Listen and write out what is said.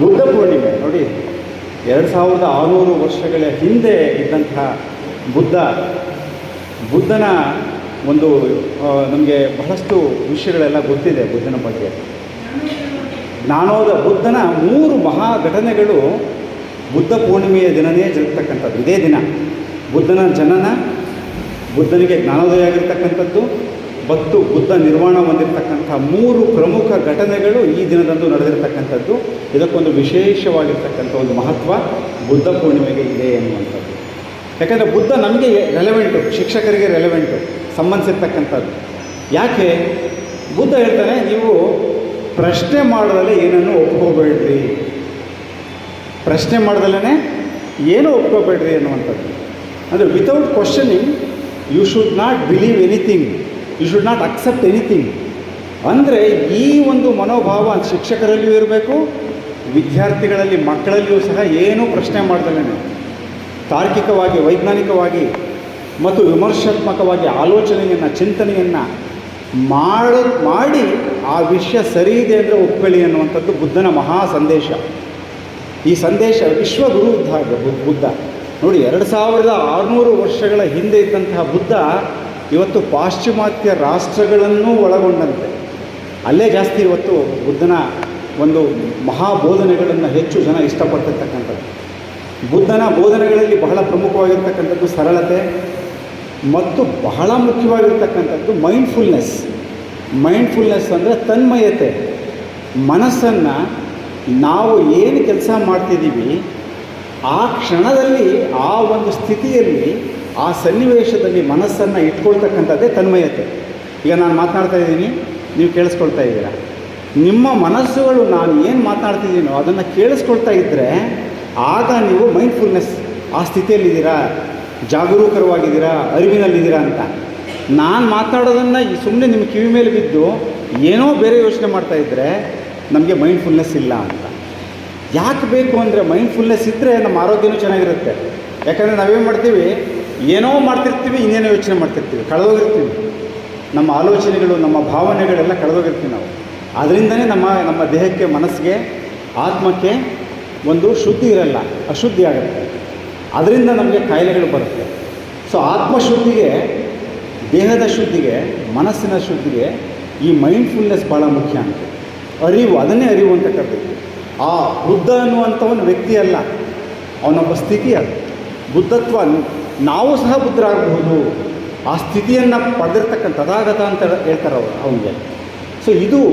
ಬುದ್ಧ ಪೂರ್ಣಿಮೆ ನೋಡಿ, ಎರಡು ಸಾವಿರದ ಆರುನೂರು ವರ್ಷಗಳ ಹಿಂದೆ ಇದ್ದಂತಹ ಬುದ್ಧ, ಬುದ್ಧನ ಒಂದು ನಮಗೆ ಬಹಳಷ್ಟು ವಿಷಯಗಳೆಲ್ಲ ಗೊತ್ತಿದೆ ಬುದ್ಧನ ಬಗ್ಗೆ. ನಾನೋದ ಬುದ್ಧನ ಮೂರು ಮಹಾ ಘಟನೆಗಳು ಬುದ್ಧ ಪೂರ್ಣಿಮೆಯ ದಿನವೇ ಜರುಗ್ತಕ್ಕಂಥದ್ದು. ಇದೇ ದಿನ. ಬುದ್ಧನ ಜನನ, ಬುದ್ಧನಿಗೆ ಜ್ಞಾನೋದಯ ಆಗಿರ್ತಕ್ಕಂಥದ್ದು ಮತ್ತು ಬುದ್ಧ ನಿರ್ಮಾಣ ಹೊಂದಿರತಕ್ಕಂಥ ಮೂರು ಪ್ರಮುಖ ಘಟನೆಗಳು ಈ ದಿನದಂದು ನಡೆದಿರತಕ್ಕಂಥದ್ದು. ಇದಕ್ಕೊಂದು ವಿಶೇಷವಾಗಿರ್ತಕ್ಕಂಥ ಒಂದು ಮಹತ್ವ ಬುದ್ಧ ಪೂರ್ಣಿಮೆಗೆ ಇದೆ ಎನ್ನುವಂಥದ್ದು. ಯಾಕಂದರೆ ಬುದ್ಧ ನಮಗೆ ರೆಲೆವೆಂಟು ಶಿಕ್ಷಕರಿಗೆ ರೆಲೆವೆಂಟು ಸಂಬಂಧಿಸಿರ್ತಕ್ಕಂಥದ್ದು. ಯಾಕೆ? ಬುದ್ಧ ಹೇಳ್ತಾನೆ, ನೀವು ಪ್ರಶ್ನೆ ಮಾಡೋದಲ್ಲೇ ಏನನ್ನು ಒಪ್ಕೋಬೇಡ್ರಿ. ಪ್ರಶ್ನೆ ಮಾಡ್ದಲೇ ಏನೂ ಒಪ್ಕೋಬೇಡ್ರಿ ಅನ್ನುವಂಥದ್ದು ಅಂದರೆ without questioning you should not believe anything you should not accept anything ಅಂದರೆ ಈ ಒಂದು ಮನೋಭಾವ ಶಿಕ್ಷಕರಲ್ಲಿಯೂ ಇರಬೇಕು, ವಿದ್ಯಾರ್ಥಿಗಳಲ್ಲಿ ಮಕ್ಕಳಲ್ಲಿಯೂ ಸಹ ಏನೂ ಪ್ರಶ್ನೆ ಮಾಡ್ದಲೇ ತಾರ್ಕಿಕವಾಗಿ, ವೈಜ್ಞಾನಿಕವಾಗಿ ಮತ್ತು ವಿಮರ್ಶಾತ್ಮಕವಾಗಿ ಆಲೋಚನೆಯನ್ನು, ಚಿಂತನೆಯನ್ನು ಮಾಡ, ಮಾಡಿ ಆ ವಿಷಯ ಸರಿ ಇದೆ ಅಂದರೆ ಒಪ್ಪಳಿ ಅನ್ನುವಂಥದ್ದು ಬುದ್ಧನ ಮಹಾ ಸಂದೇಶ. ಈ ಸಂದೇಶ ವಿಶ್ವಗುರು ಇದ್ದ ಬುದ್ಧ. ನೋಡಿ, ಎರಡು ಸಾವಿರದ ಆರುನೂರು ವರ್ಷಗಳ ಹಿಂದೆ ಇದ್ದಂತಹ ಬುದ್ಧ ಇವತ್ತು ಪಾಶ್ಚಿಮಾತ್ಯ ರಾಷ್ಟ್ರಗಳನ್ನೂ ಒಳಗೊಂಡಂತೆ. ಅಲ್ಲೇ ಜಾಸ್ತಿ ಇವತ್ತು ಬುದ್ಧನ ಒಂದು ಮಹಾಬೋಧನೆಗಳನ್ನು ಹೆಚ್ಚು ಜನ ಇಷ್ಟಪಡ್ತಿರ್ತಕ್ಕಂಥದ್ದು. ಬುದ್ಧನ ಬೋಧನೆಗಳಲ್ಲಿ ಬಹಳ ಪ್ರಮುಖವಾಗಿರ್ತಕ್ಕಂಥದ್ದು ಸರಳತೆ ಮತ್ತು ಬಹಳ ಮುಖ್ಯವಾಗಿರ್ತಕ್ಕಂಥದ್ದು ಮೈಂಡ್ಫುಲ್ನೆಸ್ ಮೈಂಡ್ಫುಲ್ನೆಸ್ ಅಂದರೆ ತನ್ಮಯತೆ. ಮನಸ್ಸನ್ನು ನಾವು ಏನು ಕೆಲಸ ಮಾಡ್ತಿದ್ದೀವಿ ಆ ಕ್ಷಣದಲ್ಲಿ, ಆ ಒಂದು ಸ್ಥಿತಿಯಲ್ಲಿ ಆ ಸನ್ನಿವೇಶದಲ್ಲಿ ಮನಸ್ಸನ್ನು ಇಟ್ಕೊಳ್ತಕ್ಕಂಥದ್ದೇ ತನ್ಮಯತೆ. ಈಗ ನಾನು ಮಾತನಾಡ್ತಾ ಇದ್ದೀನಿ, ನೀವು ಕೇಳಿಸ್ಕೊಳ್ತಾ ಇದ್ದೀರಾ? ನಿಮ್ಮ ಮನಸ್ಸುಗಳು ನಾನು ಏನು ಮಾತನಾಡ್ತಿದ್ದೀನೋ ಅದನ್ನು ಕೇಳಿಸ್ಕೊಳ್ತಾ ಇದ್ದರೆ ಆಗ ನೀವು ಮೈಂಡ್ಫುಲ್ನೆಸ್ ಆ ಸ್ಥಿತಿಯಲ್ಲಿದ್ದೀರಾ? ಜಾಗರೂಕರವಾಗಿದ್ದೀರಾ? ಅರಿವಿನಲ್ಲಿದ್ದೀರಾ ಅಂತ. ನಾನು ಮಾತಾಡೋದನ್ನು ಸುಮ್ಮನೆ ನಿಮ್ಮ ಕಿವಿ ಮೇಲೆ ಬಿದ್ದು ಏನೋ ಬೇರೆ ಯೋಚನೆ ಮಾಡ್ತಾ ಇದ್ದರೆ ನಮಗೆ ಮೈಂಡ್ಫುಲ್ನೆಸ್ ಇಲ್ಲ ಅಂತ. ಯಾಕೆ ಬೇಕು ಅಂದರೆ ಮೈಂಡ್ಫುಲ್ನೆಸ್ ಇದ್ದರೆ ನಮ್ಮ ಆರೋಗ್ಯನೂ ಚೆನ್ನಾಗಿರುತ್ತೆ. ಯಾಕಂದರೆ ನಾವೇನು ಮಾಡ್ತೀವಿ? ಏನೋ ಮಾಡ್ತಿರ್ತೀವಿ, ಇನ್ನೇನೋ ಯೋಚನೆ ಮಾಡ್ತಿರ್ತೀವಿ, ಕಳೆದೋಗಿರ್ತೀವಿ. ನಮ್ಮ ಆಲೋಚನೆಗಳು, ನಮ್ಮ ಭಾವನೆಗಳೆಲ್ಲ ಕಳೆದೋಗಿರ್ತೀವಿ ನಾವು. ಅದರಿಂದನೇ ನಮ್ಮ ನಮ್ಮ ದೇಹಕ್ಕೆ, ಮನಸ್ಸಿಗೆ, ಆತ್ಮಕ್ಕೆ ಒಂದು ಶುದ್ಧಿ ಇರಲ್ಲ, ಅಶುದ್ಧಿ ಆಗುತ್ತೆ. ಅದರಿಂದ ನಮಗೆ ಕಾಯಿಲೆಗಳು ಬರುತ್ತೆ. ಸೊ ಆತ್ಮಶುದ್ಧಿಗೆ, ದೇಹದ ಶುದ್ಧಿಗೆ, ಮನಸ್ಸಿನ ಶುದ್ಧಿಗೆ ಈ ಮೈಂಡ್ಫುಲ್ನೆಸ್ ಭಾಳ ಮುಖ್ಯ ಅಂತ. ಅರಿವು, ಅದನ್ನೇ ಅರಿವು ಅಂತ ಕರ್ತೀವಿ ಆ ಬುದ್ಧ ಅನ್ನುವಂಥವನು ವ್ಯಕ್ತಿ ಅಲ್ಲ. ಅವನೊಬ್ಬ ಸ್ಥಿತಿ ಅದು. ಬುದ್ಧತ್ವ ನಾವು ಸಹ ಬುದ್ಧರಾಗಬಹುದು. ಆ ಸ್ಥಿತಿಯನ್ನು ಪಡೆದಿರ್ತಕ್ಕಂಥ ತದಾಗತ ಅಂತ ಹೇಳ್ತಾರೆ ಅವರು ಅವನಿಗೆ. ಸೊ ಇದು